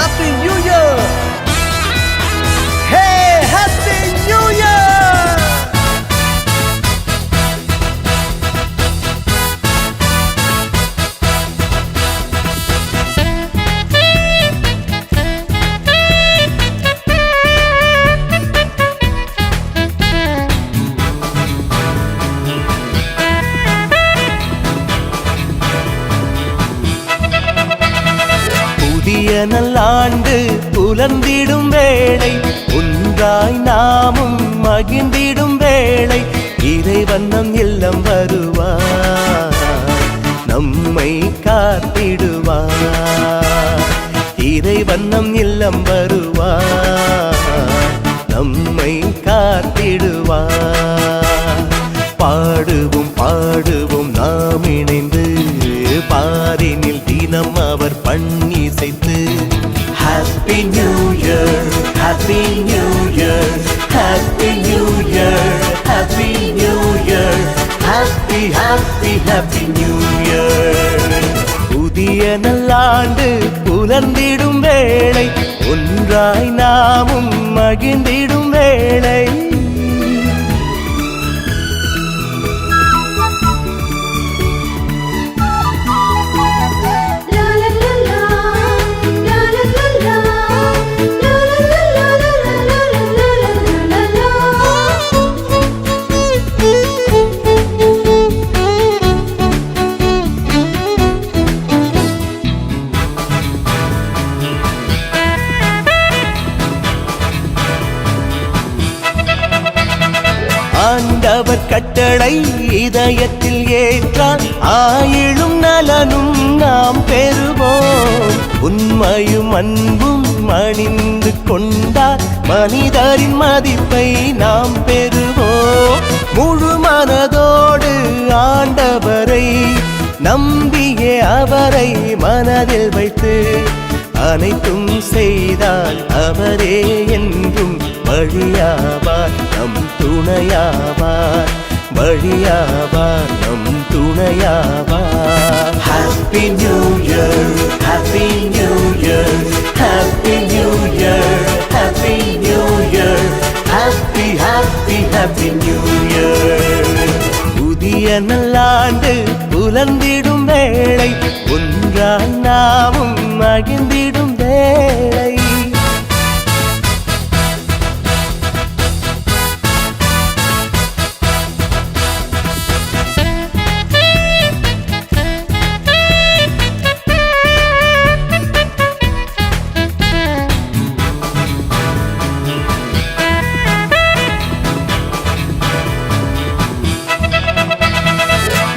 Happy New Year! புதிய நல்லாண்டு புலர்ந்திடும் வேளை ஒன்றாய் நாமும் மகிழ்ந்திடும் வேளை இறைவன் நம் இல்லம் வருவார் நம்மை காத்திடுவார். இறைவன் நம் இல்லம் வரு தினம் அவர் பண்ணிசைத்து happy new year happy new year happy new year happy new year happy happy happy new year புதிய நல்லாண்டு புலர்ந்திடும் வேளை ஒன்றாய் நாமும் மகிழ்ந்திடும் ஆண்டவர் கட்டளை இதயத்தில் ஏற்றால் ஆயிலும் நலனும் நாம் பெறுவோம். உண்மையும் அன்பும் அணிந்து கொண்டால் மனிதரின் மதிப்பை நாம் பெறுவோம். முழு மனதோடு ஆண்டவரை நம்பியே அவரை மனதில் வைத்து அனைத்தும் செய்தால் அவரே என்றும் வழியாவார் நம் துணையாவார். வழியாவார் நம் துணையாவார். Happy new year happy new year happy new year happy new year happy happy happy new year புதிய நல்லாண்டு புலர்ந்திடும் வேளை ஒன்றாய் நாமும் மகிழ்ந்திடும் வேளை.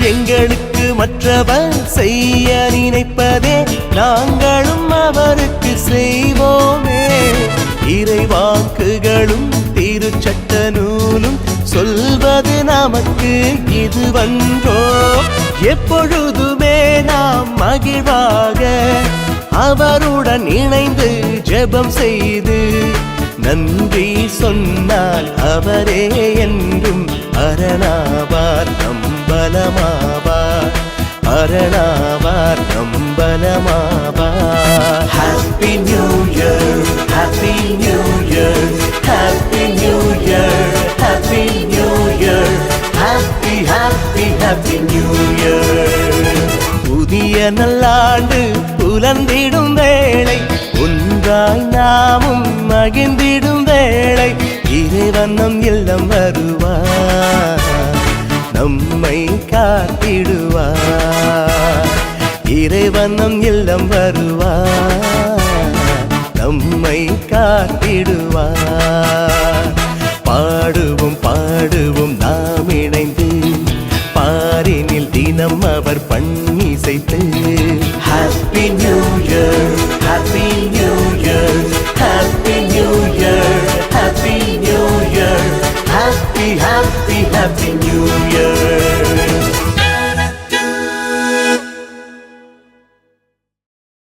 எங்களுக்கு மற்றவன் செய்ய நினைப்பதே நாங்களும் அவருக்கு செய்வோமே. இறைவாக்குகளும் திருச்சட்ட நூலும் சொல்வது நமக்கு இதுவன்றோ எப்பொழுதுமே நாம் மகிழ்வாக அவருடன் இணைந்து ஜெபம் செய்து நன்றி சொன்னால் அவரே என்றும் அரணாவார் நம்பலமாவார் அரணாவார் நம்பலமாவார் happy new year happy new year happy new year happy new year happy happy happy new year புதிய நல்லாண்டு புலந்திடும் வேளை ஒன்றாய் நாமும் மகிழ்ந்திடும் வேளை இறைவன் நம் இல்லம் வருவார் நம்மை காத்திடுவார். இறைவன் நம் இல்லம் வருவார். நம்மை காத்திடுவார். பாடுவோம் பாடுவோம் நாம் இணைந்து. பாரினில் தினம் அவர் பண்ணி செய்து happy new year happy new year happy new year happy new year happy happy happy